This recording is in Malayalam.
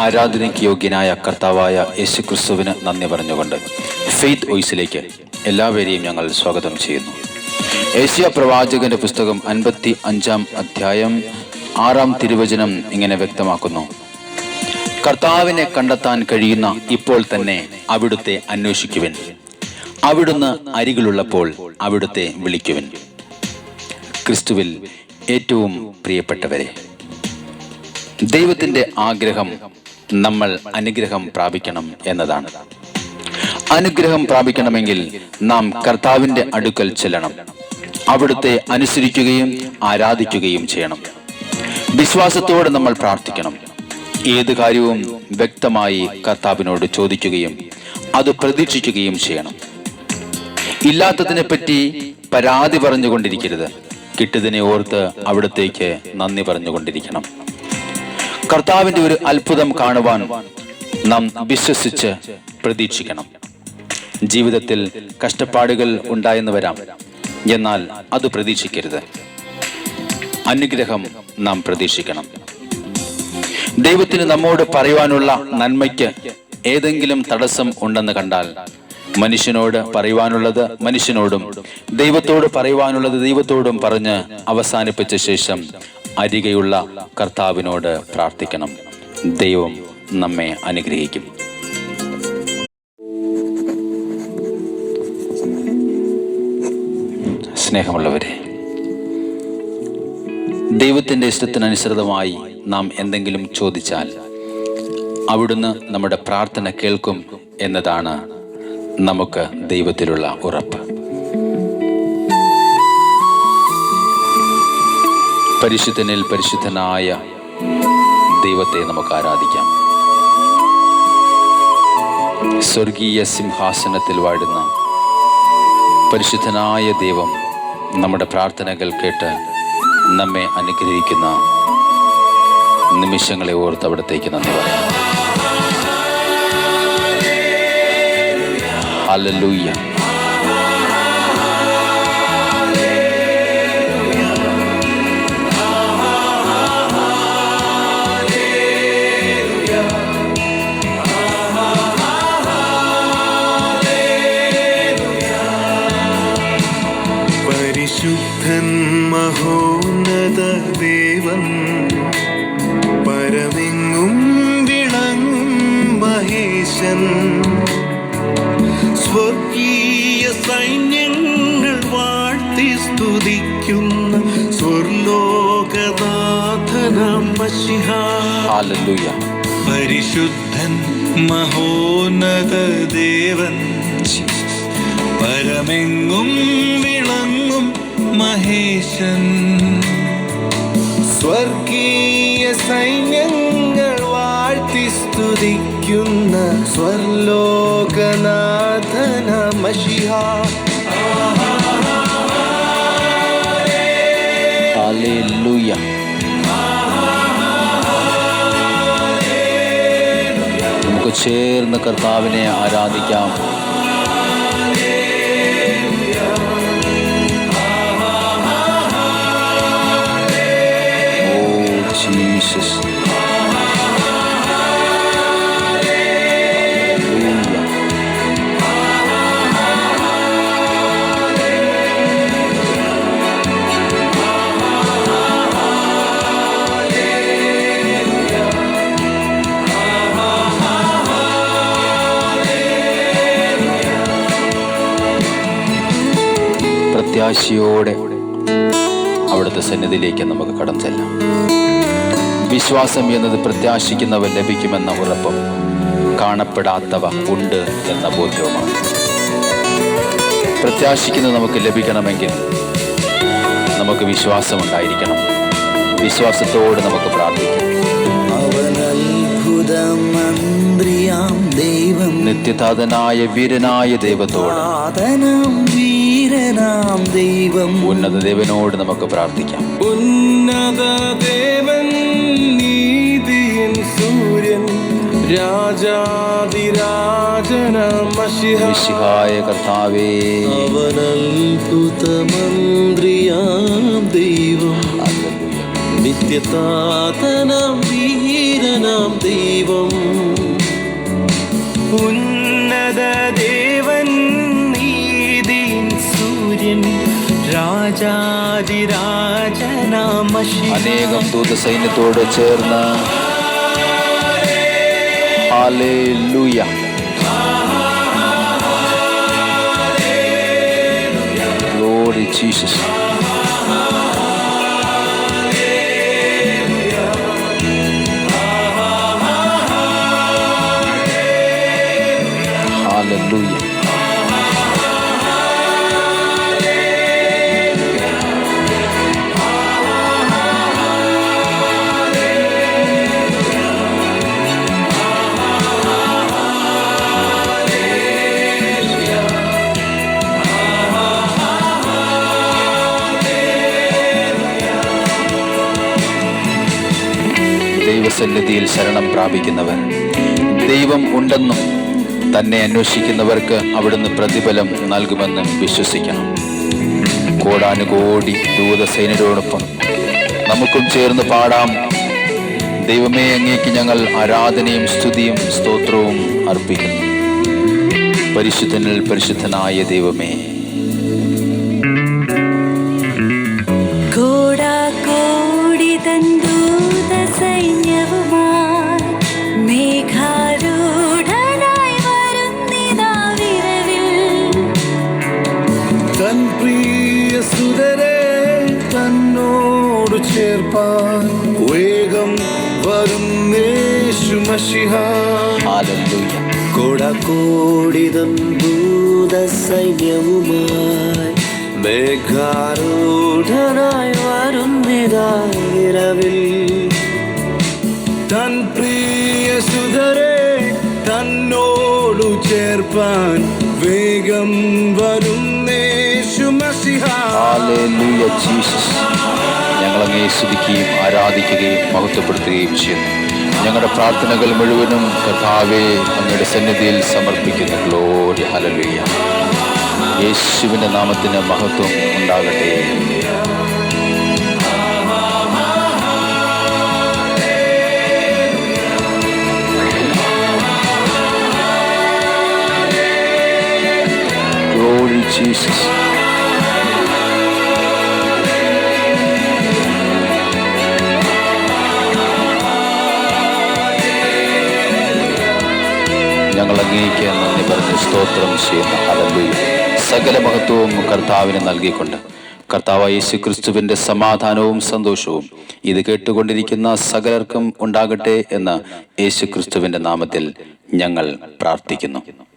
ആരാധനയ്ക്ക് യോഗ്യനായ കർത്താവായ യേശു ക്രിസ്തുവിന് നന്ദി പറഞ്ഞുകൊണ്ട് ഫെയ്ത്ത് വോയിസിലേക്ക് എല്ലാവരെയും ഞങ്ങൾ സ്വാഗതം ചെയ്യുന്നു. ഏഷ്യ പ്രവാചകന്റെ പുസ്തകം അൻപത്തി അഞ്ചാം അധ്യായം ആറാം തിരുവചനം ഇങ്ങനെ വ്യക്തമാക്കുന്നു. കർത്താവിനെ കണ്ടെത്താൻ കഴിയുന്ന ഇപ്പോൾ തന്നെ അവിടുത്തെ അന്വേഷിക്കുവിൻ. അവിടുന്ന് അരികിലുള്ളപ്പോൾ അവിടുത്തെ വിളിക്കുവിൻ. ക്രിസ്തുവിൽ ഏറ്റവും പ്രിയപ്പെട്ടവരെ ദൈവത്തിന്റെ ആഗ്രഹം നമ്മൾ അനുഗ്രഹം പ്രാപിക്കണം എന്നതാണ്. അനുഗ്രഹം പ്രാപിക്കണമെങ്കിൽ നാം കർത്താവിന്റെ അടുക്കൽ ചെല്ലണം. അവിടുത്തെ അനുസരിക്കുകയും ആരാധിക്കുകയും ചെയ്യണം. വിശ്വാസത്തോടെ നമ്മൾ പ്രാർത്ഥിക്കണം. ഏത് കാര്യവും വ്യക്തമായി കർത്താവിനോട് ചോദിക്കുകയും അത് പ്രതീക്ഷിക്കുകയും ചെയ്യണം. ഇല്ലാത്തതിനെ പറ്റി പരാതി പറഞ്ഞുകൊണ്ടിരിക്കരുത്. കിട്ടിയതിനെ ഓർത്ത് അവിടത്തേക്ക് നന്ദി പറഞ്ഞുകൊണ്ടിരിക്കണം. കർത്താവിന്റെ ഒരു അത്ഭുതം കാണുവാൻ നാം വിശ്വസിച്ച് പ്രതീക്ഷിക്കണം. ജീവിതത്തിൽ കഷ്ടപ്പാടുകൾ ഉണ്ടായെന്ന് വരാം. എന്നാൽ അത് പ്രതീക്ഷിക്കരുത്. അനുഗ്രഹം നാം പ്രതീക്ഷിക്കണം. ദൈവത്തിന് നമ്മോട് പറയുവാനുള്ള നന്മയ്ക്ക് ഏതെങ്കിലും തടസ്സം ഉണ്ടെന്ന് കണ്ടാൽ മനുഷ്യനോട് പറയുവാനുള്ളത് മനുഷ്യനോടും ദൈവത്തോട് പറയുവാനുള്ളത് ദൈവത്തോടും പറഞ്ഞ് അവസാനിപ്പിച്ച ശേഷം അരികെയുള്ള കർത്താവിനോട് പ്രാർത്ഥിക്കണം. ദൈവം നമ്മെ അനുഗ്രഹിക്കും. സ്നേഹമുള്ളവരെ ദൈവത്തിന്റെ ഇഷ്ടത്തിനനുസൃതമായി നാം എന്തെങ്കിലും ചോദിച്ചാൽ അവിടുന്ന് നമ്മുടെ പ്രാർത്ഥന കേൾക്കും എന്നതാണ് നമുക്ക് ദൈവത്തിലുള്ള ഉറപ്പ്. പരിശുദ്ധനിൽ പരിശുദ്ധനായ ദൈവത്തെ നമുക്ക് ആരാധിക്കാം. സ്വർഗീയ സിംഹാസനത്തിൽ വാഴുന്ന പരിശുദ്ധനായ ദൈവം നമ്മുടെ പ്രാർത്ഥനകൾ കേട്ട് നമ്മെ അനുഗ്രഹിക്കുന്ന നിമിഷങ്ങളെ ഓർത്ത് അവിടത്തേക്ക് നന്ദി പറയാം പരിശുദ്ധൻ മഹോന്നത ദേവൻ. പരമെങ്ങും വിളങ്ങും മഹേശൻ. സ്വർഗീയ സൈന്യങ്ങൾ വാഴ്ത്തി സ്തുതിക്കുന്ന സ്വർലോകനാഥനം പരിശുദ്ധൻ മഹോന്നത ദേവൻ. പരമെങ്ങും മഹേശൻ. സ്വർഗീയ സൈന്യങ്ങൾ വാഴ്ത്തി സ്തുതിക്കുന്ന സ്വർലോകനാഥന മഷിഹ. നമുക്ക് ചേർന്ന് കർത്താവിനെ ആരാധിക്കാം. പ്രത്യാശയോടെ അവിടുത്തെ സന്നിധിയിലേക്ക് നമുക്ക് കടം ചെല്ലാം. വിശ്വാസം എന്നത് പ്രത്യാശിക്കുന്നവ ലഭിക്കുമെന്ന ഉറപ്പും കാണപ്പെടാത്തവ ഉണ്ട് എന്ന ബോധ്യവുമാണ്. പ്രത്യാശിക്കുന്നത് നമുക്ക് ലഭിക്കണമെങ്കിൽ നമുക്ക് വിശ്വാസമുണ്ടായിരിക്കണം. വിശ്വാസത്തോട് നമുക്ക് പ്രാർത്ഥിക്കാം. നിത്യതാതനായ വീരനായ ദൈവത്തോട് വീരനാം ദൈവം. ഉന്നത ദേവനോട് നമുക്ക് പ്രാർത്ഥിക്കാം. ഉന്നത ദേവൻ നീതിയൻ സൂര്യൻ രാജാതിരാജനായ കർത്താവേ. അത്ഭുത ദൈവം. നിത്യതാതനാം വീരനാം ദൈവം. ഉന്നത ദേവൻ അനേകം ദൂത സൈന്യത്തോട് ചേർന്ന് ഹല്ലേലൂയ Glory Jesus. Hallelujah. ദൈവസന്നിധിയിൽ ശരണം പ്രാപിക്കുന്നവർ. ദൈവം ഉണ്ടെന്നും തന്നെ അന്വേഷിക്കുന്നവർക്ക് അവിടുന്ന് പ്രതിഫലം നൽകുമെന്ന് വിശ്വസിക്കണം. കോടാനുകോടി ദൂതസൈന്യരോടൊപ്പം നമുക്കും ചേർന്ന് പാടാം. ദൈവമേ അങ്ങേക്ക് ഞങ്ങൾ ആരാധനയും സ്തുതിയും സ്തോത്രവും അർപ്പിക്കുന്നു. പരിശുദ്ധനിൽ പരിശുദ്ധനായ ദൈവമേ. ചേർപ്പാൻ വേഗം വരും യേശുമഷിഹ കോടാക്കോടിതം ഭൂത സൈന്യവുമായി മേഘാരൂഢനായി വരുന്നിതായിരവിൽ തൻ പ്രിയ സുതരെ തന്നോടു ചേർപ്പാൻ വേഗം വരും യേശുമഷിഹ ഹല്ലേലൂയ ജീസസ്. ഞങ്ങൾ അങ്ങേ സ്തുതിക്കുകയും ആരാധിക്കുകയും മഹത്വപ്പെടുത്തുകയും ചെയ്യുന്നു. ഞങ്ങളുടെ പ്രാർത്ഥനകൾ മുഴുവനും കഥാവെ അങ്ങയുടെ സന്നിധിയിൽ സമർപ്പിക്കുന്ന. ഗ്ലോറി ഹല്ലേലൂയ യേശുവിന്റെ നാമത്തിന് മഹത്വം ഉണ്ടാകട്ടെ. Jesus. സ്തോത്രം ചെയ്യുന്ന. ഹല്ലേലൂയ. സകല മഹത്വവും കർത്താവിന് നൽകിക്കൊണ്ട് കർത്താവ് യേശു ക്രിസ്തുവിന്റെ സമാധാനവും സന്തോഷവും ഇത് കേട്ടുകൊണ്ടിരിക്കുന്ന സകലർക്കും ഉണ്ടാകട്ടെ എന്ന് യേശു ക്രിസ്തുവിന്റെ നാമത്തിൽ ഞങ്ങൾ പ്രാർത്ഥിക്കുന്നു.